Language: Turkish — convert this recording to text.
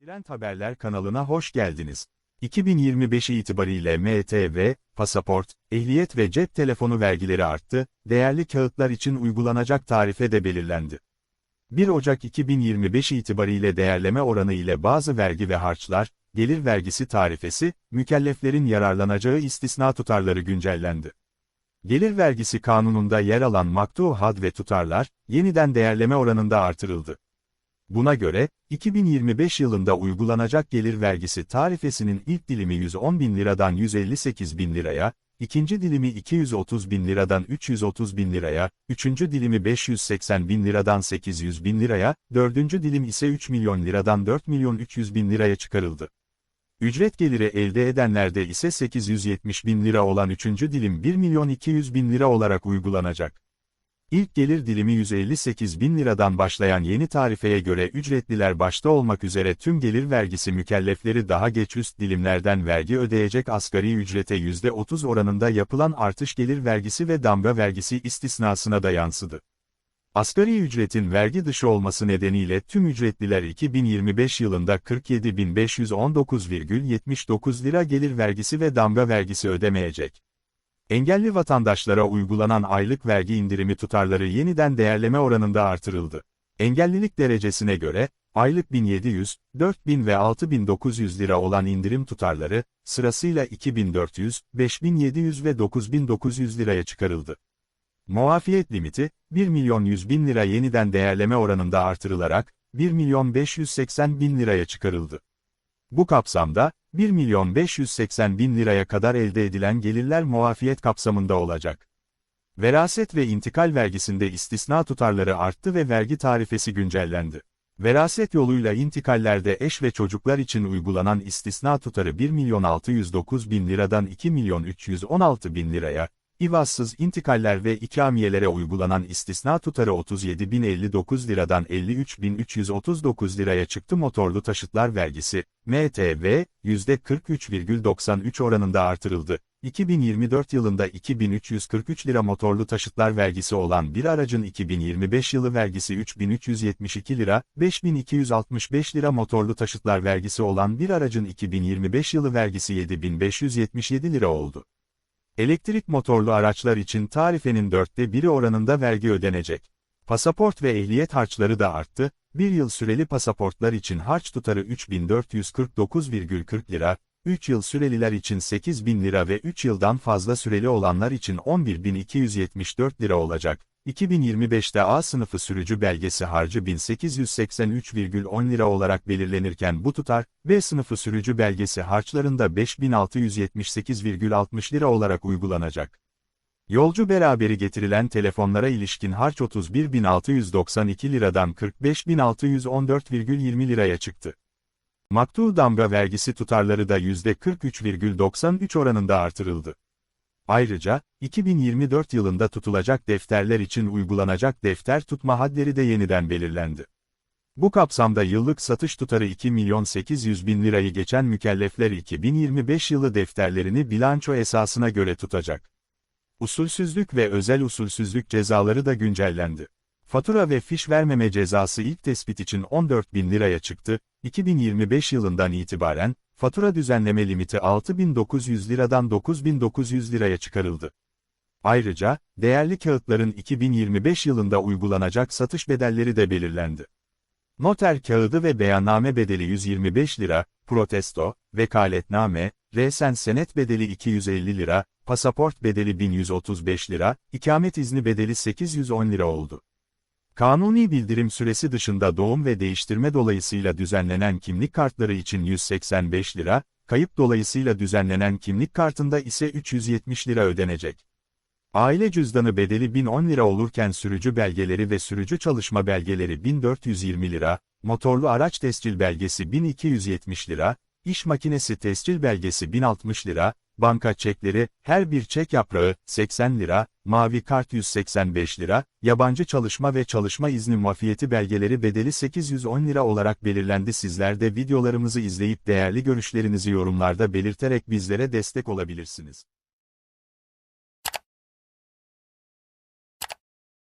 Trend Haberler kanalına hoş geldiniz. 2025 itibariyle MTV, pasaport, ehliyet ve cep telefonu vergileri arttı, değerli kağıtlar için uygulanacak tarife de belirlendi. 1 Ocak 2025 itibariyle değerleme oranı ile bazı vergi ve harçlar, gelir vergisi tarifesi, mükelleflerin yararlanacağı istisna tutarları güncellendi. Gelir vergisi kanununda yer alan maktu had ve tutarlar, yeniden değerleme oranında artırıldı. Buna göre, 2025 yılında uygulanacak gelir vergisi tarifesinin ilk dilimi 110 bin liradan 158 bin liraya, ikinci dilimi 230 bin liradan 330 bin liraya, üçüncü dilimi 580 bin liradan 800 bin liraya, dördüncü dilim ise 3 milyon liradan 4 milyon 300 bin liraya çıkarıldı. Ücret geliri elde edenlerde ise 870 bin lira olan üçüncü dilim 1 milyon 200 bin lira olarak uygulanacak. İlk gelir dilimi 158 bin liradan başlayan yeni tarifeye göre ücretliler başta olmak üzere tüm gelir vergisi mükellefleri daha geç üst dilimlerden vergi ödeyecek asgari ücrete %30 oranında yapılan artış gelir vergisi ve damga vergisi istisnasına da yansıdı. Asgari ücretin vergi dışı olması nedeniyle tüm ücretliler 2025 yılında 47.519,79 lira gelir vergisi ve damga vergisi ödemeyecek. Engelli vatandaşlara uygulanan aylık vergi indirimi tutarları yeniden değerleme oranında artırıldı. Engellilik derecesine göre, aylık 1700, 4000 ve 6900 lira olan indirim tutarları, sırasıyla 2400, 5700 ve 9900 liraya çıkarıldı. Muafiyet limiti, 1 milyon 100 bin lira yeniden değerleme oranında artırılarak, 1 milyon 580 bin liraya çıkarıldı. Bu kapsamda, 1 milyon 580 bin liraya kadar elde edilen gelirler muafiyet kapsamında olacak. Veraset ve intikal vergisinde istisna tutarları arttı ve vergi tarifesi güncellendi. Veraset yoluyla intikallerde eş ve çocuklar için uygulanan istisna tutarı 1 milyon 609 bin liradan 2 milyon 316 bin liraya, İvazsız intikaller ve ikramiyelere uygulanan istisna tutarı 37.059 liradan 53.339 liraya çıktı motorlu taşıtlar vergisi, MTV, %43,93 oranında artırıldı. 2024 yılında 2343 lira motorlu taşıtlar vergisi olan bir aracın 2025 yılı vergisi 3372 lira, 5265 lira motorlu taşıtlar vergisi olan bir aracın 2025 yılı vergisi 7577 lira oldu. Elektrik motorlu araçlar için tarifenin dörtte biri oranında vergi ödenecek. Pasaport ve ehliyet harçları da arttı, bir yıl süreli pasaportlar için harç tutarı 3449,40 lira, 3 yıl süreliler için 8000 lira ve 3 yıldan fazla süreli olanlar için 11274 lira olacak. 2025'te A sınıfı sürücü belgesi harcı 1883,10 lira olarak belirlenirken bu tutar, B sınıfı sürücü belgesi harçlarında 5678,60 lira olarak uygulanacak. Yolcu beraberi getirilen telefonlara ilişkin harç 31.692 liradan 45.614,20 liraya çıktı. Maktul damga vergisi tutarları da %43,93 oranında artırıldı. Ayrıca, 2024 yılında tutulacak defterler için uygulanacak defter tutma hadleri de yeniden belirlendi. Bu kapsamda yıllık satış tutarı 2 milyon 800 bin lirayı geçen mükellefler 2025 yılı defterlerini bilanço esasına göre tutacak. Usulsüzlük ve özel usulsüzlük cezaları da güncellendi. Fatura ve fiş vermeme cezası ilk tespit için 14 bin liraya çıktı, 2025 yılından itibaren, fatura düzenleme limiti 6900 liradan 9900 liraya çıkarıldı. Ayrıca, değerli kağıtların 2025 yılında uygulanacak satış bedelleri de belirlendi. Noter kağıdı ve beyanname bedeli 125 lira, protesto, vekaletname, resen senet bedeli 250 lira, pasaport bedeli 1135 lira, ikamet izni bedeli 810 lira oldu. Kanuni bildirim süresi dışında doğum ve değiştirme dolayısıyla düzenlenen kimlik kartları için 185 lira, kayıp dolayısıyla düzenlenen kimlik kartında ise 370 lira ödenecek. Aile cüzdanı bedeli 1010 lira olurken sürücü belgeleri ve sürücü çalışma belgeleri 1420 lira, motorlu araç tescil belgesi 1270 lira, iş makinesi tescil belgesi 1060 lira, banka çekleri, her bir çek yaprağı, 80 lira, mavi kart 185 lira, yabancı çalışma ve çalışma izni muafiyeti belgeleri bedeli 810 lira olarak belirlendi. Sizler de videolarımızı izleyip değerli görüşlerinizi yorumlarda belirterek bizlere destek olabilirsiniz.